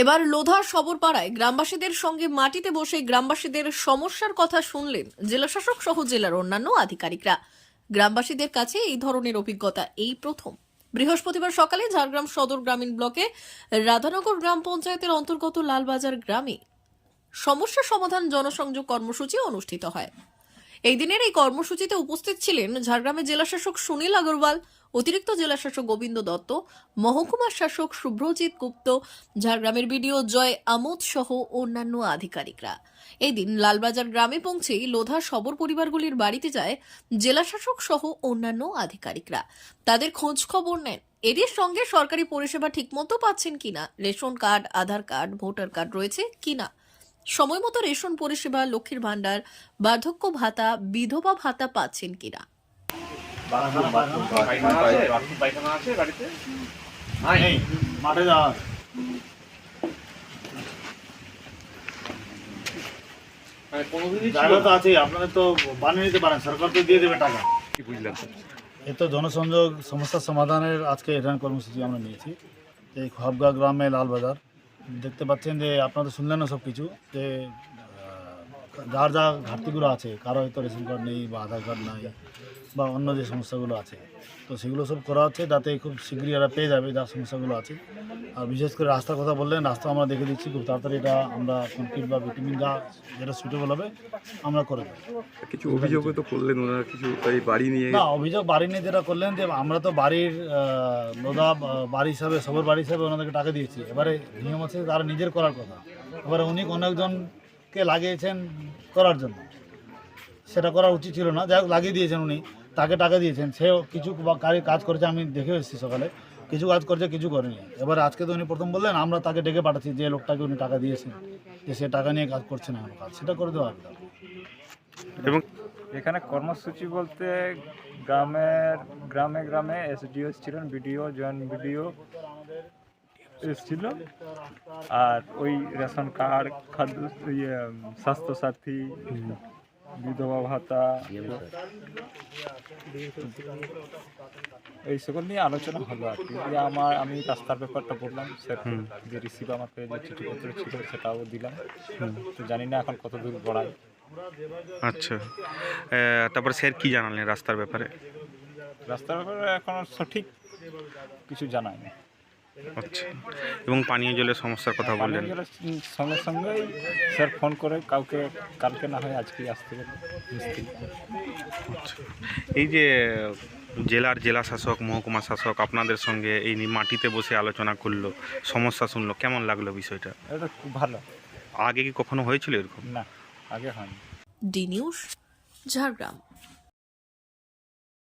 এবার লোধার সবরপাড়ায় গ্রামবাসীদের সঙ্গে মাটিতে বসে গ্রামবাসীদের সমস্যার কথা শুনলেন জেলাশাসক সহ জেলার অন্যান্য আধিকারিকরা। গ্রামবাসীদের কাছে এই ধরনের অভিজ্ঞতা এই প্রথম। বৃহস্পতিবার সকালে ঝাড়গ্রাম সদর গ্রামীণ ব্লকে রাধানগর গ্রাম পঞ্চায়েতের অন্তর্গত লালবাজার গ্রামে সমস্যা সমাধান জনসংযোগ কর্মসূচি অনুষ্ঠিত হয়। এই দিনের এই কর্মসূচিতে উপস্থিত ছিলেন ঝাড়গ্রামের জেলাশাসক সুনীল আগরওয়াল অতিরিক্ত জেলাশাসক গোবিন্দ দত্ত, মহকুমা শাসক শুভ্রজিৎ গুপ্ত, ঝাড়গ্রামের বিডিও জয় আমোদ সহ অন্যান্য আধিকারিকরা। এদিন লালবাজার গ্রামে পৌঁছেই লোধা সবর পরিবারগুলির বাড়িতে যায় জেলাশাসক সহ অন্যান্য আধিকারিকরা। তাদের খোঁজ খবর নেন। এদের সঙ্গে সরকারি পরিষেবা ঠিকমতো পাচ্ছেন কিনা, ration card, Aadhaar card, voter card রয়েছে কিনা? সময় মতো রেশন পরিষেবা, লক্ষ্মীর ভাণ্ডার, বার্ধক্য ভাতা, বিধবা ভাতা পাচ্ছেন কিনা? আছে মাঠে মানে জায়গা তো আছেই আপনাদের তো বানিয়ে নিতে পারেন সরকার তো দিয়ে দেবে টাকা। বুঝলাম। এ তো জনসংযোগ সমস্যার সমাধানের আজকে এখানে কর্মসূচি আমরা নিয়েছি। এই খবগা গ্রামে লালবাজার। দেখতে পাচ্ছেন যে আপনারা তো শুনলেন না সব কিছু যে যার যা ঘাটতিগুলো আছে কারও হয়তো রেশন কার্ড নেই বা আধার কার্ড নাই বা অন্য যে সমস্যাগুলো আছে তো সেগুলো সব করা হচ্ছে যাতে খুব শীঘ্রই এরা পেয়ে যাবে যার সমস্যাগুলো আছে। আর বিশেষ করে রাস্তার কথা বললেন রাস্তা আমরা দেখে দিচ্ছি খুব তাড়াতাড়ি এটা আমরা কংক্রিট বা ভিটামিন যা যেটা সুইটেবল হবে আমরা করে দেবো। কিছু অভিযোগ তো করলেন ওনারা কিছু এই বাড়ি নিয়ে না অভিযোগ বাড়ি নিয়ে যেটা করলেন যে আমরা তো বাড়ির লোদা বাড়ি হিসাবে সবর বাড়ি হিসাবে ওনাদেরকে টাকা দিয়েছি। এবারে নিয়ম আছে তারা নিজের করার কথা। এবারে উনি অনেকজনকে লাগিয়েছেন করার জন্য। সেটা করা উচিত ছিল না। যাই লাগিয়ে দিয়েছেন উনি। তাকে টাকা দিয়েছেন। সেও কিছু কাজ করেছে, আমি দেখে এসেছি সকালে। কিছু কাজ করেছে, কিছু করেনি। এবার আজকে তো উনি প্রথম বললেন, আমরা তাকে ডেকে পাঠাচ্ছি, যে লোকটাকে উনি টাকা দিয়েছেন, যে সে টাকা নিয়ে কাজ করছে না কাজ। সেটা করে দেওয়া হবে এবং এখানে কর্মসূচি বলতে গ্রামের, গ্রামে গ্রামে এসডিও ছিলেন বিডিও জয়েন্ট বিডিও এসেছিল। আর ওই রেশন কার্ড খাদ্য ইয়ে স্বাস্থ্যসাথী বিধবা ভাতা এই সকল নিয়ে আলোচনা হলো আর কি। যে আমার আমি রাস্তার ব্যাপারটা বললাম স্যার যে রিসিভ আমাকে যে চিঠিপত্র ছিল সেটাও দিলাম। তো জানি না এখন কত দূর বড়াই আচ্ছা তারপরে স্যার কি জানালেন রাস্তার ব্যাপারে? রাস্তার ব্যাপারে এখন সঠিক কিছু জানাই না আচ্ছা। এবং পানীয় জলের সমস্যার কথা বললেন। সঙ্গে সঙ্গেই স্যার ফোন করে কাউকে কালকে না হয় আজকে আসতে গেলে মিস্ত্রি এই যে জেলার জেলা শাসক মহকুমা শাসক আপনাদের সঙ্গে এই নিয়ে মাটিতে বসে আলোচনা করল সমস্যা শুনলো কেমন লাগল বিষয়টা? এটা খুব ভালো। আগে কি কখনো হয়েছিল এরকম? না আগে হয়নি। D news Jhargram.